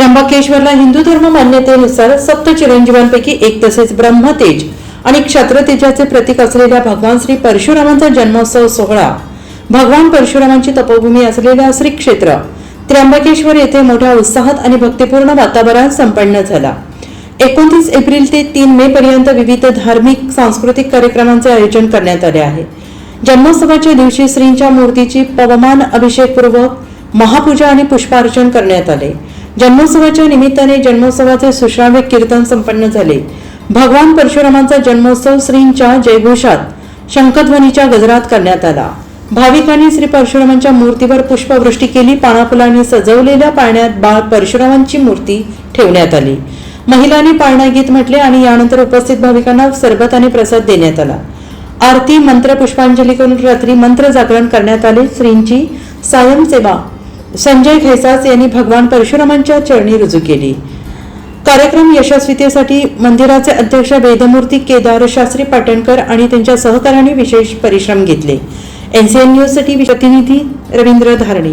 त्र्यंबकेश्वरला हिंदू धर्म मान्यतेनुसार सप्त चिरंजीवांपैकी एक तसेच ब्रह्मतेज आणि क्षत्रतेजाचे प्रतीक असलेल्या भगवान श्री परशुरामांचा जन्मोत्सव सोहळा. भगवान परशुरामांची तपोभूमी असलेल्या श्री क्षेत्र त्र्यंबकेश्वर येथे मोठ्या उत्साहात आणि भक्तिपूर्ण वातावरणात संपन्न झाला. एकोणतीस एप्रिल ते तीन मे पर्यंत विविध धार्मिक सांस्कृतिक कार्यक्रमांचे आयोजन करण्यात आले आहे. जन्मोत्सवाच्या दिवशी श्रींच्या मूर्तीची पवमान अभिषेकपूर्वक महापूजा आणि पुष्पार्चन करण्यात आले. जन्मोत्सवाच्या निमित्ताने जन्मोत्सवाचे सुश्राव्य कीर्तन संपन्न झाले. भगवान परशुरामांचा जन्मोत्सव श्रींच्या जयघोषात शंखध्वनीच्या गजरात करण्यात आला. भाविकांनी श्री परशुरामांच्या मूर्तीवर पुष्पवृष्टी केली पानाफुलांनी सजवलेल्या पाळण्यात बाळ परशुरामांची मूर्ती ठेवण्यात आली. महिलांनी पाळणा गीत म्हटले आणि यानंतर उपस्थित भाविकांना सरबत आणि प्रसाद देण्यात आला. आरती मंत्र पुष्पांजली करून रात्री मंत्र जागरण करण्यात आले. श्रींची सायम संजय खैसास यांनी भगवान परशुरामांच्या चरणी रुजू केली. कार्यक्रम यशस्वीतेसाठी मंदिराचे अध्यक्ष वेदमूर्ती केदार शास्त्री पाटणकर आणि त्यांच्या सहकाऱ्यांनी विशेष परिश्रम घेतले. एन सी एन न्यूजसाठी प्रतिनिधी रवींद्र धारणे.